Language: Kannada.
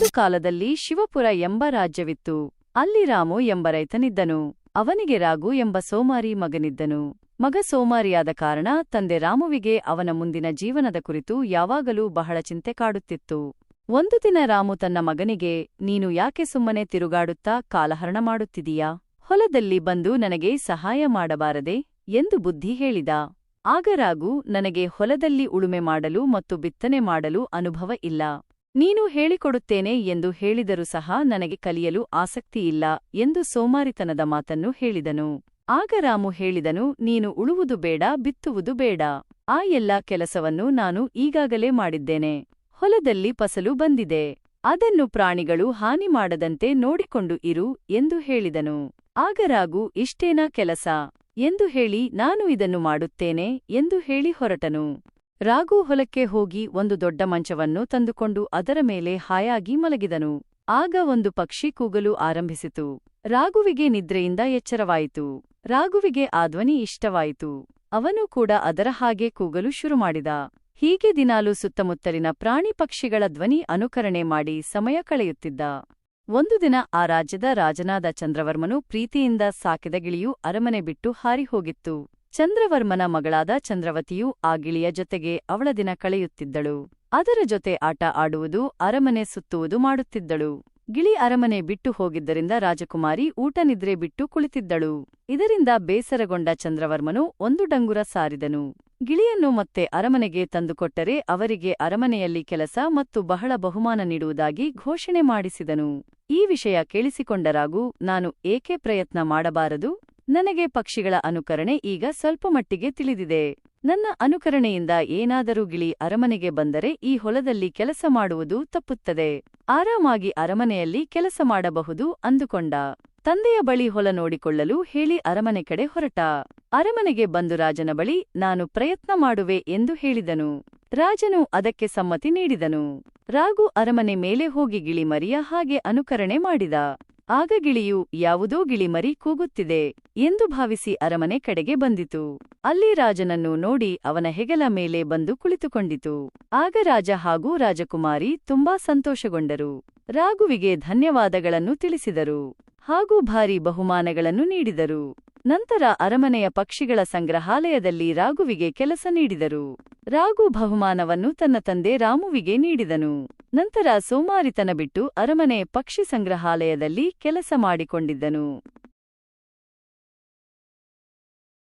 ಒಂದು ಕಾಲದಲ್ಲಿ ಶಿವಪುರ ಎಂಬ ರಾಜ್ಯವಿತ್ತು. ಅಲ್ಲಿ ರಾಮು ಎಂಬ ರೈತನಿದ್ದನು. ಅವನಿಗೆ ರಾಗು ಎಂಬ ಸೋಮಾರಿ ಮಗನಿದ್ದನು. ಮಗ ಸೋಮಾರಿಯಾದ ಕಾರಣ ತಂದೆ ರಾಮುವಿಗೆ ಅವನ ಮುಂದಿನ ಜೀವನದ ಕುರಿತು ಯಾವಾಗಲೂ ಬಹಳ ಚಿಂತೆ ಕಾಡುತ್ತಿತ್ತು. ಒಂದು ದಿನ ರಾಮು ತನ್ನ ಮಗನಿಗೆ, ನೀನು ಯಾಕೆ ಸುಮ್ಮನೆ ತಿರುಗಾಡುತ್ತಾ ಕಾಲಹರಣ ಮಾಡುತ್ತಿದೀಯಾ ಹೊಲದಲ್ಲಿ ಬಂದು ನನಗೆ ಸಹಾಯ ಮಾಡಬಾರದೆ? ಎಂದು ಬುದ್ಧಿ ಹೇಳಿದ. ಆಗ ರಾಗು ನನಗೆ ಹೊಲದಲ್ಲಿ ಉಳುಮೆ ಮಾಡಲು ಮತ್ತು ಬಿತ್ತನೆ ಮಾಡಲು ಅನುಭವ ಇಲ್ಲ. ನೀನು ಹೇಳಿಕೊಡುತ್ತೇನೆ ಎಂದು ಹೇಳಿದರೂ ಸಹ ನನಗೆ ಕಲಿಯಲು ಆಸಕ್ತಿಯಿಲ್ಲ ಎಂದು ಸೋಮಾರಿತನದ ಮಾತನ್ನು ಹೇಳಿದನು. ಆಗ ರಾಮು ಹೇಳಿದನು, ನೀನು ಉಳುವುದು ಬೇಡ, ಬಿತ್ತುವುದು ಬೇಡ. ಆ ಎಲ್ಲಾ ಕೆಲಸವನ್ನು ನಾನು ಈಗಾಗಲೇ ಮಾಡಿದ್ದೇನೆ. ಹೊಲದಲ್ಲಿ ಫಸಲು ಬಂದಿದೆ. ಅದನ್ನು ಪ್ರಾಣಿಗಳು ಹಾನಿ ಮಾಡದಂತೆ ನೋಡಿಕೊಂಡು ಇರು ಎಂದು ಹೇಳಿದನು. ಆಗ ರಾಗು, ಇಷ್ಟೇನಾ ಕೆಲಸ? ಎಂದು ಹೇಳಿ, ನಾನು ಇದನ್ನು ಮಾಡುತ್ತೇನೆ ಎಂದು ಹೇಳಿ ಹೊರಟನು. ರಾಗು ಹೊಲಕ್ಕೆ ಹೋಗಿ ಒಂದು ದೊಡ್ಡ ಮಂಚವನ್ನು ತಂದುಕೊಂಡು ಅದರ ಮೇಲೆ ಹಾಯಾಗಿ ಮಲಗಿದನು. ಆಗ ಒಂದು ಪಕ್ಷಿ ಕೂಗಲು ಆರಂಭಿಸಿತು. ರಾಗುವಿಗೆ ನಿದ್ರೆಯಿಂದ ಎಚ್ಚರವಾಯಿತು. ರಾಗುವಿಗೆ ಆ ಧ್ವನಿ ಇಷ್ಟವಾಯಿತು. ಅವನೂ ಕೂಡ ಅದರ ಹಾಗೆ ಕೂಗಲು ಶುರುಮಾಡಿದ ಹೀಗೆ ದಿನಾಲೂ ಸುತ್ತಮುತ್ತಲಿನ ಪ್ರಾಣಿ ಪಕ್ಷಿಗಳ ಧ್ವನಿ ಅನುಕರಣೆ ಮಾಡಿ ಸಮಯ ಕಳೆಯುತ್ತಿದ್ದ. ಒಂದು ದಿನ ಆ ರಾಜ್ಯದ ರಾಜನಾದ ಚಂದ್ರವರ್ಮನು ಪ್ರೀತಿಯಿಂದ ಸಾಕಿದ ಗಿಳಿಯು ಅರಮನೆ ಬಿಟ್ಟು ಹಾರಿಹೋಗಿತ್ತು ಚಂದ್ರವರ್ಮನ ಮಗಳಾದ ಚಂದ್ರವತಿಯು ಆ ಗಿಳಿಯ ಜೊತೆಗೆ ಅವಳ ದಿನ ಕಳೆಯುತ್ತಿದ್ದಳು. ಅದರ ಜೊತೆ ಆಟ ಆಡುವುದು, ಅರಮನೆ ಸುತ್ತುವುದು ಮಾಡುತ್ತಿದ್ದಳು. ಗಿಳಿ ಅರಮನೆ ಬಿಟ್ಟು ಹೋಗಿದ್ದರಿಂದ ರಾಜಕುಮಾರಿ ಊಟ ನಿದ್ರೆ ಬಿಟ್ಟು ಕುಳಿತಿದ್ದಳು. ಇದರಿಂದ ಬೇಸರಗೊಂಡ ಚಂದ್ರವರ್ಮನು ಒಂದು ಡಂಗುರ ಸಾರಿದನು. ಗಿಳಿಯನ್ನು ಮತ್ತೆ ಅರಮನೆಗೆ ತಂದುಕೊಟ್ಟರೆ ಅವರಿಗೆ ಅರಮನೆಯಲ್ಲಿ ಕೆಲಸ ಮತ್ತು ಬಹಳ ಬಹುಮಾನ ನೀಡುವುದಾಗಿ ಘೋಷಣೆ ಮಾಡಿಸಿದನು. ಈ ವಿಷಯ ಕೇಳಿಸಿಕೊಂಡರಾಗೂ ನಾನು ಏಕೆ ಪ್ರಯತ್ನ ಮಾಡಬಾರದು? ನನಗೆ ಪಕ್ಷಿಗಳ ಅನುಕರಣೆ ಈಗ ಸ್ವಲ್ಪ ಮಟ್ಟಿಗೆ ತಿಳಿದಿದೆ. ನನ್ನ ಅನುಕರಣೆಯಿಂದ ಏನಾದರೂ ಗಿಳಿ ಅರಮನೆಗೆ ಬಂದರೆ ಈ ಹೊಲದಲ್ಲಿ ಕೆಲಸ ಮಾಡುವುದು ತಪ್ಪುತ್ತದೆ. ಆರಾಮಾಗಿ ಅರಮನೆಯಲ್ಲಿ ಕೆಲಸ ಮಾಡಬಹುದು ಅಂದುಕೊಂಡ. ತಂದೆಯ ಬಳಿ ಹೊಲ ನೋಡಿಕೊಳ್ಳಲು ಹೇಳಿ ಅರಮನೆ ಕಡೆ ಹೊರಟ. ಅರಮನೆಗೆ ಬಂದು ರಾಜನ ಬಳಿ ನಾನು ಪ್ರಯತ್ನ ಮಾಡುವೆ ಎಂದು ಹೇಳಿದನು. ರಾಜನು ಅದಕ್ಕೆ ಸಮ್ಮತಿ ನೀಡಿದನು. ರಾಗು ಅರಮನೆ ಮೇಲೆ ಹೋಗಿ ಗಿಳಿ ಮರಿಯ ಹಾಗೆ ಅನುಕರಣೆ ಮಾಡಿದ. ಆಗ ಗಿಳಿಯು, ಯಾವುದೋ ಗಿಳಿಮರಿ ಕೂಗುತ್ತಿದೆ ಎಂದು ಭಾವಿಸಿ ಅರಮನೆ ಕಡೆಗೆ ಬಂದಿತು. ಅಲ್ಲಿ ರಾಜನನ್ನು ನೋಡಿ ಅವನ ಹೆಗಲ ಮೇಲೆ ಬಂದು ಕುಳಿತುಕೊಂಡಿತು. ಆಗ ರಾಜ ಹಾಗೂ ರಾಜಕುಮಾರಿ ತುಂಬಾ ಸಂತೋಷಗೊಂಡರು. ರಾಘುವಿಗೆ ಧನ್ಯವಾದಗಳನ್ನು ತಿಳಿಸಿದರು ಹಾಗೂ ಭಾರಿ ಬಹುಮಾನಗಳನ್ನು ನೀಡಿದರು. ನಂತರ ಅರಮನೆಯ ಪಕ್ಷಿಗಳ ಸಂಗ್ರಹಾಲಯದಲ್ಲಿ ರಾಘುವಿಗೆ ಕೆಲಸ ನೀಡಿದರು. ರಾಗು ಬಹುಮಾನವನ್ನು ತನ್ನ ತಂದೆ ರಾಮುವಿಗೆ ನೀಡಿದನು. ನಂತರ ಸೋಮಾರಿತನ ಬಿಟ್ಟು ಅರಮನೆ ಪಕ್ಷಿ ಸಂಗ್ರಹಾಲಯದಲ್ಲಿ ಕೆಲಸ ಮಾಡಿಕೊಂಡಿದ್ದನು.